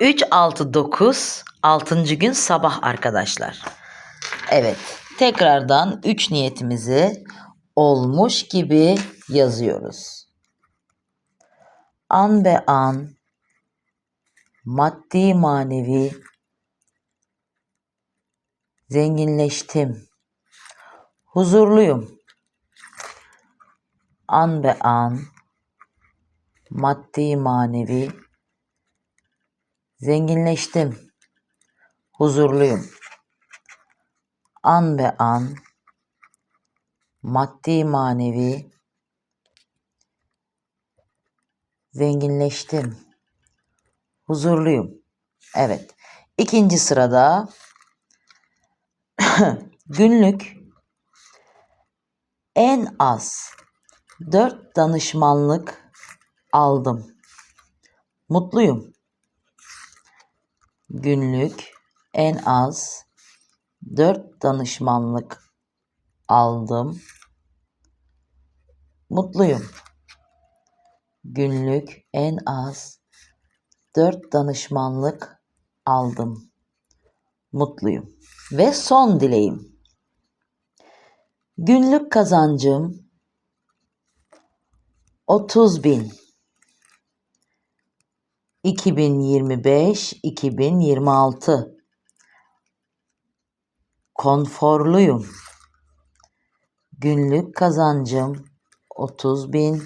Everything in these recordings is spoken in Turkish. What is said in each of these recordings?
3, 6, 9, 6. gün sabah arkadaşlar. Evet, tekrardan 3 niyetimizi olmuş gibi yazıyoruz. An be an, maddi manevi zenginleştim. Huzurluyum. An be an, maddi manevi zenginleştim. Huzurluyum. An be an, maddi manevi zenginleştim. Huzurluyum. Evet. İkinci sırada günlük en az 4 danışmanlık aldım. Mutluyum. Günlük en az 4 danışmanlık aldım. Mutluyum. Günlük en az 4 danışmanlık aldım. Mutluyum. Ve son dileğim. Günlük kazancım 30 bin. 2025-2026 konforluyum. Günlük kazancım 30 bin.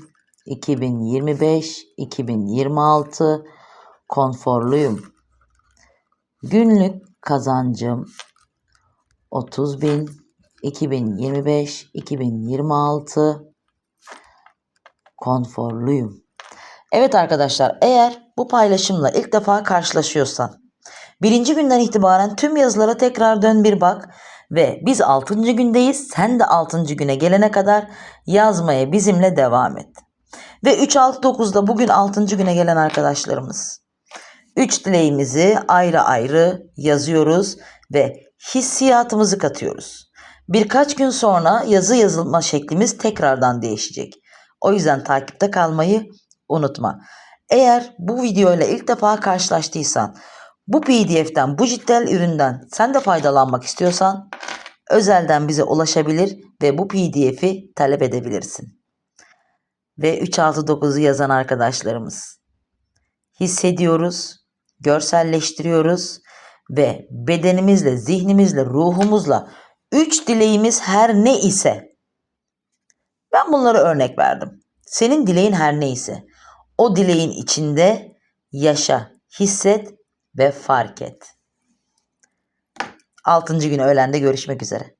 2025-2026 konforluyum. Günlük kazancım 30 bin. 2025-2026 konforluyum. Evet arkadaşlar eğer bu paylaşımla ilk defa karşılaşıyorsan birinci günden itibaren tüm yazılara tekrar dön bir bak ve biz 6. gündeyiz sen de 6. güne gelene kadar yazmaya bizimle devam et. Ve 3-6-9'da bugün 6. güne gelen arkadaşlarımız. 3 dileğimizi ayrı ayrı yazıyoruz ve hissiyatımızı katıyoruz. Birkaç gün sonra yazı yazılma şeklimiz tekrardan değişecek. O yüzden takipte kalmayı unutma. Eğer bu videoyla ilk defa karşılaştıysan, bu PDF'den, bu cidden üründen sen de faydalanmak istiyorsan özelden bize ulaşabilir ve bu PDF'i talep edebilirsin. Ve 369'u yazan arkadaşlarımız. Hissediyoruz, görselleştiriyoruz ve bedenimizle, zihnimizle, ruhumuzla üç dileğimiz her ne ise ben bunları örnek verdim. Senin dileğin her neyse o dileğin içinde yaşa, hisset ve fark et. 6. gün öğlende görüşmek üzere.